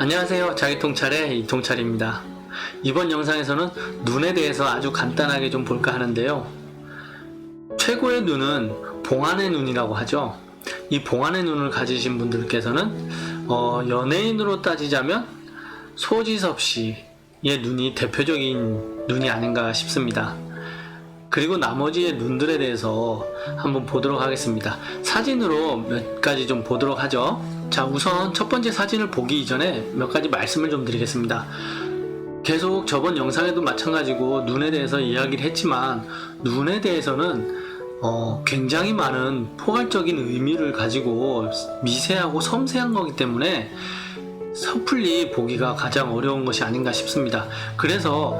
안녕하세요. 자기통찰의 이통찰입니다. 이번 영상에서는 눈에 대해서 아주 간단하게 좀 볼까 하는데요. 최고의 눈은 봉안의 눈이라고 하죠. 이 봉안의 눈을 가지신 분들께서는 어, 연예인으로 따지자면 소지섭 씨의 눈이 대표적인 눈이 아닌가 싶습니다. 그리고 나머지의 눈들에 대해서 한번 보도록 하겠습니다. 사진으로 몇 가지 좀 보도록 하죠. 자, 우선 첫 번째 사진을 보기 이전에 몇 가지 말씀을 좀 드리겠습니다. 계속 저번 영상에도 마찬가지고 눈에 대해서 이야기를 했지만 눈에 대해서는 어, 굉장히 많은 포괄적인 의미를 가지고 미세하고 섬세한 거기 때문에 섣불리 보기가 가장 어려운 것이 아닌가 싶습니다. 그래서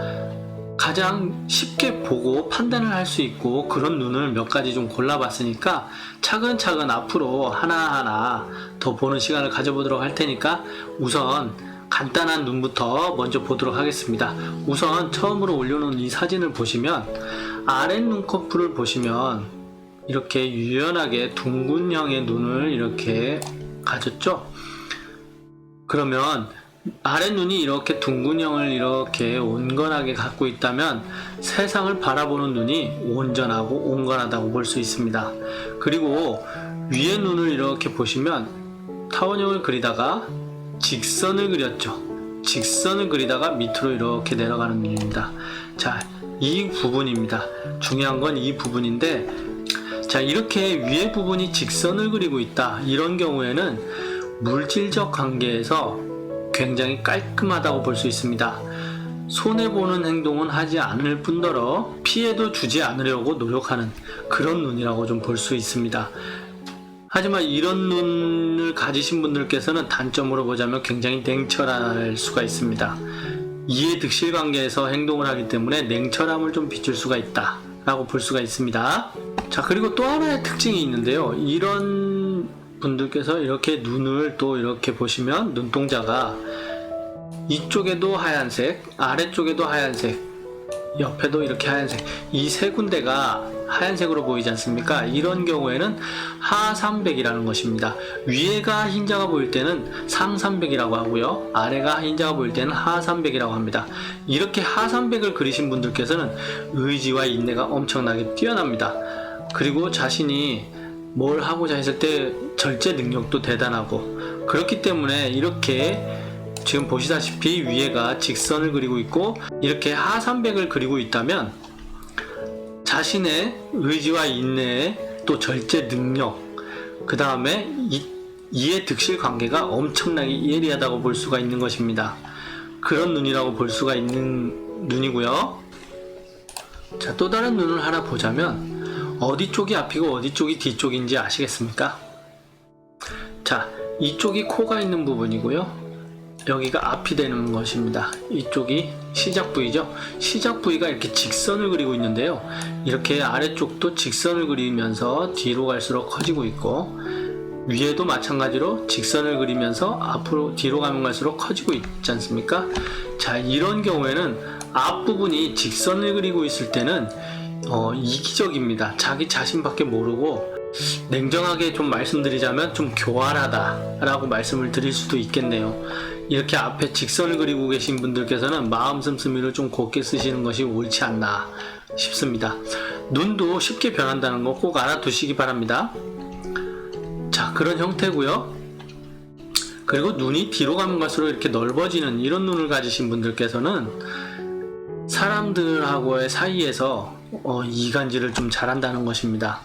가장 쉽게 보고 판단을 할 수 있고 그런 눈을 몇 가지 좀 골라봤으니까 차근차근 앞으로 하나하나 더 보는 시간을 가져보도록 할 테니까 우선 간단한 눈부터 먼저 보도록 하겠습니다. 우선 처음으로 올려놓은 이 사진을 보시면 아랫 눈꺼풀을 보시면 이렇게 유연하게 둥근형의 눈을 이렇게 가졌죠? 그러면 아랫눈이 이렇게 둥근형을 이렇게 온건하게 갖고 있다면 세상을 바라보는 눈이 온전하고 온건하다고 볼 수 있습니다. 그리고 위에 눈을 이렇게 보시면 타원형을 그리다가 직선을 그렸죠. 직선을 그리다가 밑으로 이렇게 내려가는 눈입니다. 자, 이 부분입니다. 중요한 건 이 부분인데, 자, 이렇게 위에 부분이 직선을 그리고 있다. 이런 경우에는 물질적 관계에서 굉장히 깔끔하다고 볼 수 있습니다. 손해보는 행동은 하지 않을 뿐더러 피해도 주지 않으려고 노력하는 그런 눈이라고 좀 볼 수 있습니다. 하지만 이런 눈을 가지신 분들께서는 단점으로 보자면 굉장히 냉철할 수가 있습니다. 이해 득실 관계에서 행동을 하기 때문에 냉철함을 좀 비출 수가 있다. 라고 볼 수가 있습니다. 자, 그리고 또 하나의 특징이 있는데요. 이런 분들께서 이렇게 눈을 또 이렇게 보시면 눈동자가 이쪽에도 하얀색, 아래쪽에도 하얀색, 옆에도 이렇게 하얀색, 이 세 군데가 하얀색으로 보이지 않습니까? 이런 경우에는 하삼백이라는 것입니다. 위에가 흰자가 보일 때는 상삼백이라고 하고요. 아래가 흰자가 보일 때는 하삼백이라고 합니다. 이렇게 하삼백을 그리신 분들께서는 의지와 인내가 엄청나게 뛰어납니다. 그리고 자신이 뭘 하고자 했을 때 절제 능력도 대단하고 그렇기 때문에 이렇게 지금 보시다시피 위에가 직선을 그리고 있고 이렇게 하삼백을 그리고 있다면 자신의 의지와 인내에 또 절제 능력 그 다음에 이해 득실 관계가 엄청나게 예리하다고 볼 수가 있는 것입니다. 그런 눈이라고 볼 수가 있는 눈이고요. 자, 또 다른 눈을 하나 보자면 어디 쪽이 앞이고 어디 쪽이 뒤쪽인지 아시겠습니까? 자, 이쪽이 코가 있는 부분이고요. 여기가 앞이 되는 것입니다. 이쪽이 시작 부위죠. 시작 부위가 이렇게 직선을 그리고 있는데요. 이렇게 아래쪽도 직선을 그리면서 뒤로 갈수록 커지고 있고 위에도 마찬가지로 직선을 그리면서 앞으로 뒤로 가면 갈수록 커지고 있지 않습니까? 자, 이런 경우에는 앞부분이 직선을 그리고 있을 때는 어, 이기적입니다. 자기 자신밖에 모르고 냉정하게 좀 말씀드리자면 좀 교활하다라고 말씀을 드릴 수도 있겠네요. 이렇게 앞에 직선을 그리고 계신 분들께서는 마음 씀씀이를 좀 곱게 쓰시는 것이 옳지 않나 싶습니다. 눈도 쉽게 변한다는 거 꼭 알아두시기 바랍니다. 자, 그런 형태고요. 그리고 눈이 뒤로 가면 갈수록 이렇게 넓어지는 이런 눈을 가지신 분들께서는 사람들하고의 사이에서 어, 이간질을 좀 잘한다는 것입니다.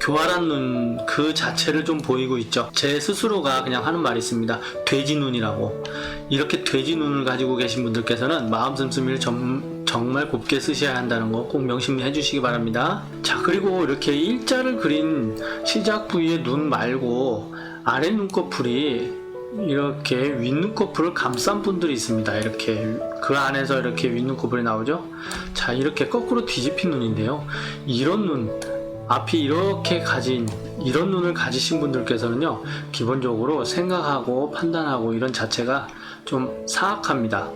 교활한 눈 그 자체를 좀 보이고 있죠. 제 스스로가 그냥 하는 말이 있습니다. 돼지 눈이라고. 이렇게 돼지 눈을 가지고 계신 분들께서는 마음 씀씀이를 점, 정말 곱게 쓰셔야 한다는 거 꼭 명심해 주시기 바랍니다. 자, 그리고 이렇게 일자를 그린 시작 부위의 눈 말고 아래 눈꺼풀이 이렇게 윗눈꺼풀을 감싼 분들이 있습니다. 이렇게 그 안에서 이렇게 윗눈꺼풀이 나오죠. 자, 이렇게 거꾸로 뒤집힌 눈인데요. 이런 눈 앞이 이렇게 가진 이런 눈을 가지신 분들께서는요 기본적으로 생각하고 판단하고 이런 자체가 좀 사악합니다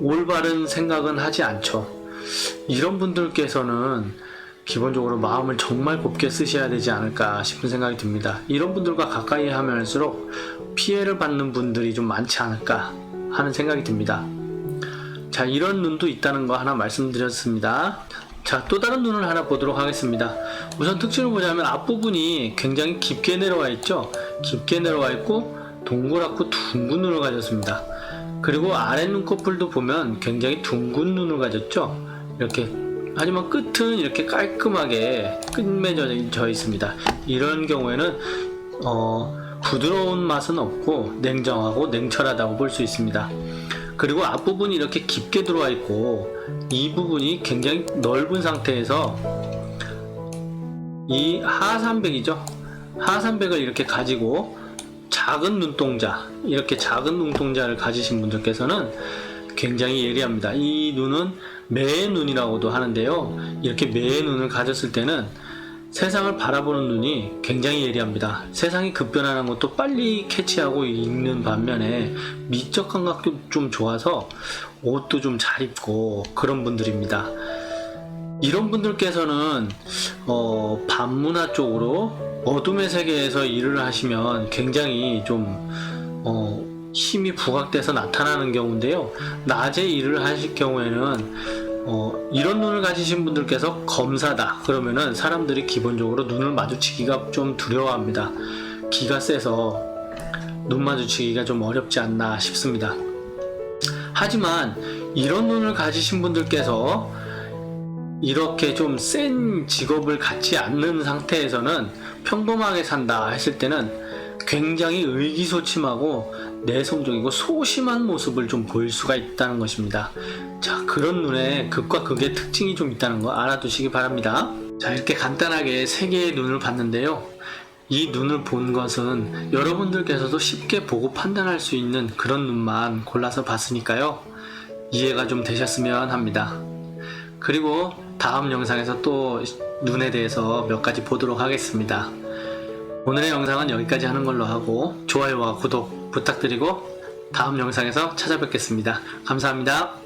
올바른 생각은 하지 않죠 이런 분들께서는 기본적으로 마음을 정말 곱게 쓰셔야 되지 않을까 싶은 생각이 듭니다. 이런 분들과 가까이 하면 할수록 피해를 받는 분들이 좀 많지 않을까 하는 생각이 듭니다. 자, 이런 눈도 있다는 거 하나 말씀드렸습니다. 자, 또 다른 눈을 하나 보도록 하겠습니다. 우선 특징을 보자면 앞부분이 굉장히 깊게 내려와 있죠? 깊게 내려와 있고 동그랗고 둥근 눈을 가졌습니다. 그리고 아래 눈꺼풀도 보면 굉장히 둥근 눈을 가졌죠? 이렇게 하지만 끝은 이렇게 깔끔하게 끝맺어져 있습니다. 이런 경우에는 어, 부드러운 맛은 없고 냉정하고 냉철하다고 볼 수 있습니다. 그리고 앞부분이 이렇게 깊게 들어와 있고 이 부분이 굉장히 넓은 상태에서 이 하산백이죠. 하산백을 이렇게 가지고 작은 눈동자, 이렇게 작은 눈동자를 가지신 분들께서는 굉장히 예리합니다. 이 눈은 매의 눈이라고도 하는데요. 이렇게 매의 눈을 가졌을 때는 세상을 바라보는 눈이 굉장히 예리합니다. 세상이 급변하는 것도 빨리 캐치하고 읽는 반면에 미적 감각도 좀 좋아서 옷도 좀 잘 입고 그런 분들입니다. 이런 분들께서는 어, 반문화 쪽으로 어둠의 세계에서 일을 하시면 굉장히 좀 어, 힘이 부각돼서 나타나는 경우인데요. 낮에 일을 하실 경우에는 어, 이런 눈을 가지신 분들께서 검사다 그러면은 사람들이 기본적으로 눈을 마주치기가 좀 두려워합니다. 기가 세서 눈 마주치기가 좀 어렵지 않나 싶습니다. 하지만 이런 눈을 가지신 분들께서 이렇게 좀 센 직업을 갖지 않는 상태에서는 평범하게 산다 했을 때는 굉장히 의기소침하고 내성적이고 소심한 모습을 좀 보일 수가 있다는 것입니다. 자, 그런 눈에 극과 극의 특징이 좀 있다는 거 알아두시기 바랍니다. 자, 이렇게 간단하게 세 개의 눈을 봤는데요. 이 눈을 본 것은 여러분들께서도 쉽게 보고 판단할 수 있는 그런 눈만 골라서 봤으니까요. 이해가 좀 되셨으면 합니다. 그리고 다음 영상에서 또 눈에 대해서 몇 가지 보도록 하겠습니다. 오늘의 영상은 여기까지 하는 걸로 하고 좋아요와 구독 부탁드리고 다음 영상에서 찾아뵙겠습니다. 감사합니다.